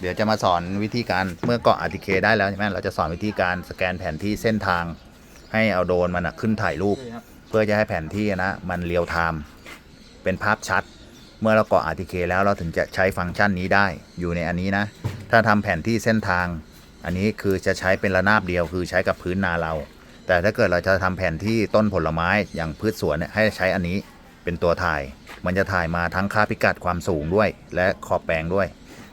เดี๋ยวจะมาสอนวิธีการเมื่อเกาะ RTK ได้แล้วใช่ไหมเราจะสอนวิธีการสแกนแผนที่เส้นทาง ให้เอาโดรนมันนะขึ้นถ่ายรูป เพื่อจะให้แผนที่นะมันเรียลไทม์เป็นภาพชัด เมื่อเราเกาะ RTK แล้วเราถึงจะใช้ฟังก์ชันนี้ได้อยู่ในอันนี้นะ ถ้าทำแผนที่เส้นทาง อันนี้คือจะใช้เป็นระนาบเดียวคือใช้กับพื้นนาเรา แต่ถ้าเกิดเราจะทำแผนที่ต้นผลไม้อย่างพืชสวนเนี่ยให้ใช้อันนี้เป็นตัวถ่าย มันจะถ่ายมาทั้งค่าพิกัดความสูงด้วย และขอบแปลงด้วย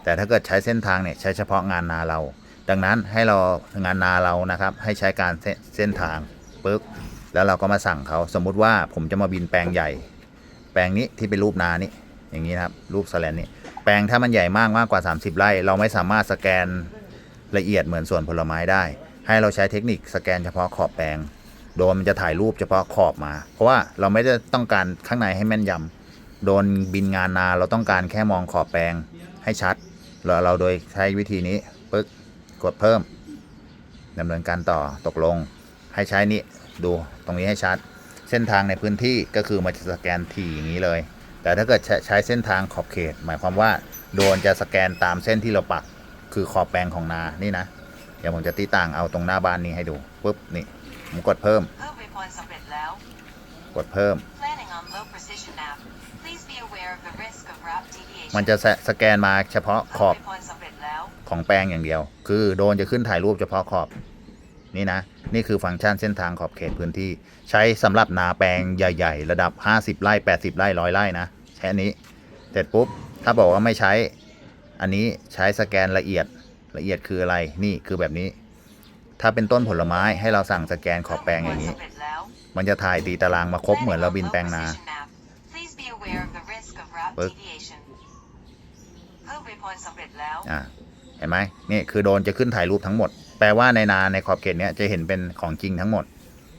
แต่ถ้าเกิดใช้เส้นทางเนี่ยใช้เฉพาะงานนาเรา ดังนั้นให้เรางานนาเรานะครับ ให้ใช้การเส้นทางปึ๊กแล้วเราก็มาสั่งเขาสมมุติว่าผมจะมาบินแปลงใหญ่ แปลงนี้ที่เป็นรูปนานี่อย่างนี้นะครับรูปสแลนนี่แปลงถ้ามันใหญ่มากมากกว่า 30 ไร่ เราไม่สามารถสแกนละเอียดเหมือนส่วนผลไม้ได้ ให้เราใช้เทคนิคสแกนเฉพาะขอบแปลง โดนมันจะถ่ายรูปเฉพาะขอบมา เพราะว่าเราไม่ได้ต้องการข้างในให้แม่นยำโดนบินงานนาเราต้องการแค่มองขอบแปลงให้ชัด เราเราโดยใช้วิธีนี้ปึ๊กกดเพิ่มดำเนินการต่อตกลงให้ใช้นี่ดูตรงนี้ให้ชัด เส้นทางในพื้นที่ก็คือมันจะสแกนทีอย่างนี้เลย แต่ถ้าเกิดใช้ใช้เส้นทางขอบเขต หมายความว่าโดรนจะสแกนตามเส้นที่เราปักคือขอบแปลงของนานี่นะ เดี๋ยวผมจะตีต่างเอาตรงหน้าบ้านนี้ให้ดูปุ๊บนี่ผมกดเพิ่มเพิ่ม waypoint สำเร็จแล้วกดเพิ่ม มันจะสสแกนมาเฉพาะขเพิ่อมบ waypoint สำเร็จแล้วของแปลงอย่างเดียว คือโดรนจะขึ้นถ่ายรูปเฉพาะขอบ นี่นะ นี่คือฟังก์ชันเส้นทางขอบเขตพื้นที่ ใช้สำหรับนาแปลงใหญ่ ๆ ระดับ 50 ไร่ 80 ไร่ร้อยไร่นะใช้อันนี้ เสร็จปุ๊บ ถ้าบอกว่าไม่ใช้ อันนี้ใช้สแกนละเอียด ละเอียดคืออะไร นี่คือแบบนี้ ถ้าเป็นต้นผลไม้ให้เราสั่งสแกนขอบแปลงอย่างนี้เพิ่ม waypoint สำเร็จแล้วมันจะถ่ายตีตารางมาครบเหมือนเราบินแปลงนา Planning on low precision nav. Please be aware of the risk of route ปึ๊ก deviation. เพิ่ม waypoint สำเร็จแล้วอ่าเห็นไหมนี่คือโดรนจะขึ้นถ่ายรูปทั้งหมด แปลว่าในนาในขอบเขตเนี้ยจะเห็นเป็นของจริงทั้งหมด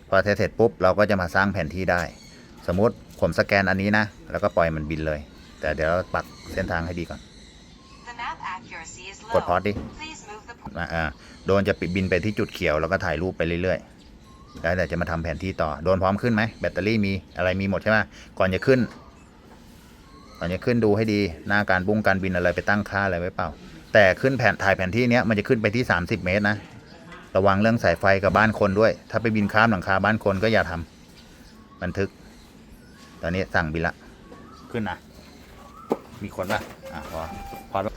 พอเสร็จปุ๊บเราก็จะมาสร้างแผนที่ได้ สมมุติผมสแกนอันนี้นะ แล้วก็ปล่อยมันบินเลย แต่เดี๋ยวเราปักเส้นทางให้ดีก่อน The nav accuracy is กดพอ low. สดิ Please move the อ่าอ่าโดรนจะปิดบินไปที่จุดเขียวแล้วก็ถ่ายรูปไปเรื่อยๆ แล้วเดี๋ยวจะมาทำแผนที่ต่อ โดรนพร้อมขึ้นไหมแบตเตอรี่มีอะไรมีหมดใช่ไหมก่อนจะขึ้น ก่อนจะขึ้นดูให้ดีหน้าการบุ้งการบินอะไรไปตั้งค่าอะไรไว้เปล่า แต่ขึ้นแผนถ่ายแผนที่เนี้ยมันจะขึ้นไปที่ 30 เมตรนะ ระวังเรื่องสายไฟกับบ้านคนด้วย ถ้าไปบินข้ามหลังคาบ้านคนก็อย่าทำบันทึก ตอนนี้สั่งบินละขึ้นนะมีคนป่ะอะพอพอแล้ว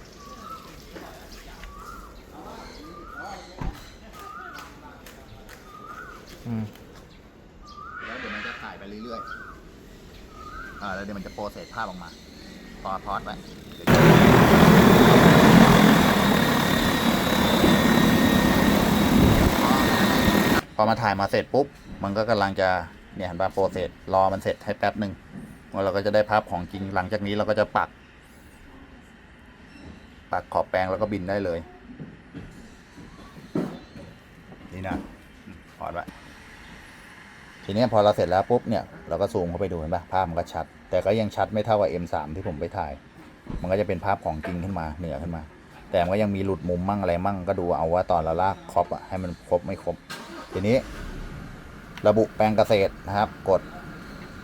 เดี๋ยวมันจะถ่ายไปเรื่อยๆ อ่า แล้วเดี๋ยวมันจะโปรเซสภาพออกมา พอพอดไว้พอมาถ่ายมาเสร็จปุ๊บ มันก็กำลังจะเนี่ยเห็นป่ะโปรเซสรอมันเสร็จให้แป๊บหนึ่งแล้วเราก็จะได้ภาพของจริงหลังจากนี้เราก็จะปัก ปักขอบแปลงแล้วก็บินได้เลย นี่นะพอดไว้ทีนี้พอเราเสร็จแล้วปุ๊บเนี่ย เราก็ซูมเข้าไปดูเห็นปะภาพมันก็ชัด แต่ก็ยังชัดไม่เท่ากับ M3 ที่ผมไปถ่าย มันก็จะเป็นภาพของจริงขึ้นมาเหนือขึ้นมา แต่มันก็ยังมีหลุดมุมมั่งอะไรมั่งก็ดูเอาว่าตอนเราลากครอบอะให้มันครบไม่ครบ ทีนี้ ระบุแปลงเกษตรนะครับ กด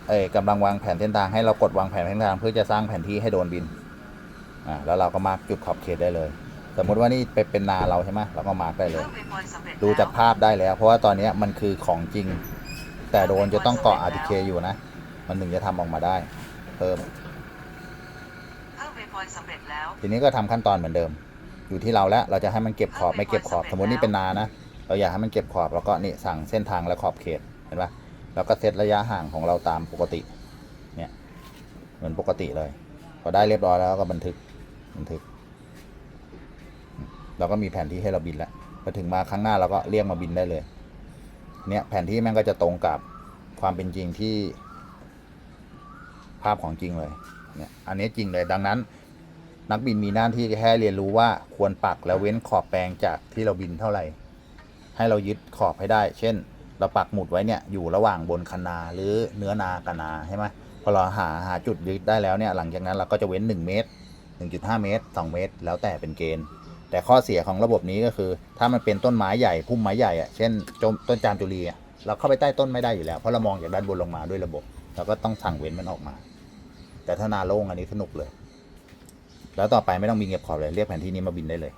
เอ้ยกำลังวางแผนเส้นทางให้เรากดวางแผนเส้นทางเพื่อจะสร้างแผนที่ให้โดนบินอ่าแล้วเราก็มาร์กจุดขอบเขตได้เลย สมมุติว่านี่เป็นเป็นนาเราใช่ไหมเราก็มาร์กได้เลยเพิ่ม waypoint สำเร็จดูจากแล้วภาพได้แล้ว เพราะว่าตอนเนี้ยมันคือของจริง แต่โดรนจะต้องเกาะ RTK อยู่นะ มันถึงจะทำออกมาได้ เพิ่ม เพิ่ม waypoint สำเร็จแล้ว ทีนี้ก็ทำขั้นตอนเหมือนเดิม อยู่ที่เราแล้วเราจะให้มันเก็บขอบไม่เก็บขอบสมมตินี่เป็นนานะ เราอยากให้มันเก็บขอบแล้วก็นี่สั่งเส้นทางและขอบเขตเห็นปะแล้วก็เซตระยะห่างของเราตามปกติ เนี่ยเหมือนปกติเลยพอได้เรียบร้อยแล้วก็บันทึกบันทึก เราก็มีแผนที่ให้เราบินแล้วพอถึงมาครั้งหน้าเราก็เรียกมาบินได้เลย เนี่ยแผนที่แม่งก็จะตรงกับความเป็นจริงที่ ภาพของจริงเลยเนี่ยอันนี้จริงเลยดังนั้น นักบินมีหน้าที่แค่เรียนรู้ว่าควรปักแล้วเว้นขอบแปลงจากที่เราบินเท่าไหร่ ให้เรายึดขอบให้ได้ เช่น เราปักหมุดไว้เนี่ยอยู่ระหว่างบนคนนาหรือเนื้อนากับนาใช่ไหมพอเราหาหาจุดยึดได้แล้วเนี่ยหลังจากนั้นเราก็จะเว้น 1 เมตร 1.5 เมตร 2 เมตร แล้วแต่เป็นเกณฑ์ แต่ข้อเสียของระบบนี้ก็คือ ถ้ามันเป็นต้นไม้ใหญ่พุ่มไม้ใหญ่อะเช่นต้นจามจุลีอะเราเข้าไปใต้ต้นไม่ได้อยู่แล้ว เพราะเรามองจากด้านบนลงมาด้วยระบบเราก็ต้องสั่งเว้นมันออกมา แต่ถ้านาโล่งอันนี้สนุกเลย แล้วต่อไปไม่ต้องบินเก็บขอบเลยเรียกแผนที่นี้มาบินได้เลย